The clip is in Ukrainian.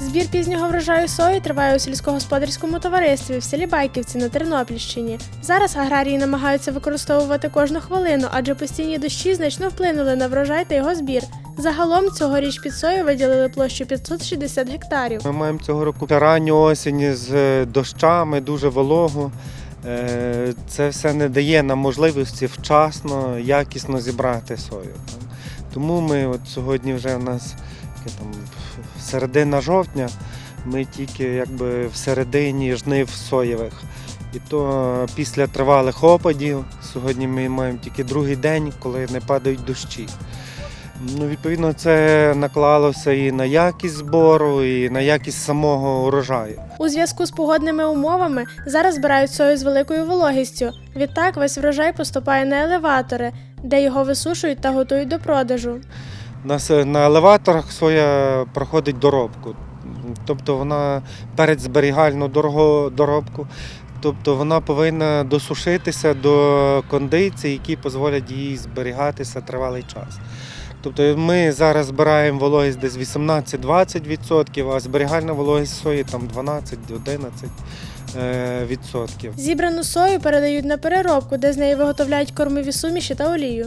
Збір пізнього врожаю сої триває у сільськогосподарському товаристві в селі Байківці на Тернопільщині. Зараз аграрії намагаються використовувати кожну хвилину, адже постійні дощі значно вплинули на врожай та його збір. Загалом цьогоріч під сою виділили площу 560 гектарів. Ми маємо цього року ранню осінь з е, дощами, дуже вологу. Е, Це все не дає нам можливості вчасно, якісно зібрати сою. Тому ми от сьогодні вже в нас яке там, середина жовтня, ми тільки якби в середині жнив соєвих. І то після тривалих опадів, сьогодні ми маємо тільки другий день, коли не падають дощі. Ну, відповідно, це наклалося і на якість збору, і на якість самого урожаю. У зв'язку з погодними умовами зараз збирають сою з великою вологістю. Відтак весь врожай поступає на елеватори, де його висушують та готують до продажу. Е, на елеваторах соя проходить доробку. Тобто вона передзберігальну доробку. Тобто вона повинна досушитися до кондицій, які дозволять їй зберігатися тривалий час. Тобто ми зараз збираємо вологість десь 18-20%, а зберігальна вологість сої там 12-11%. е, відсотків. Зібрану сою передають на переробку, де з неї виготовляють кормові суміші та олію.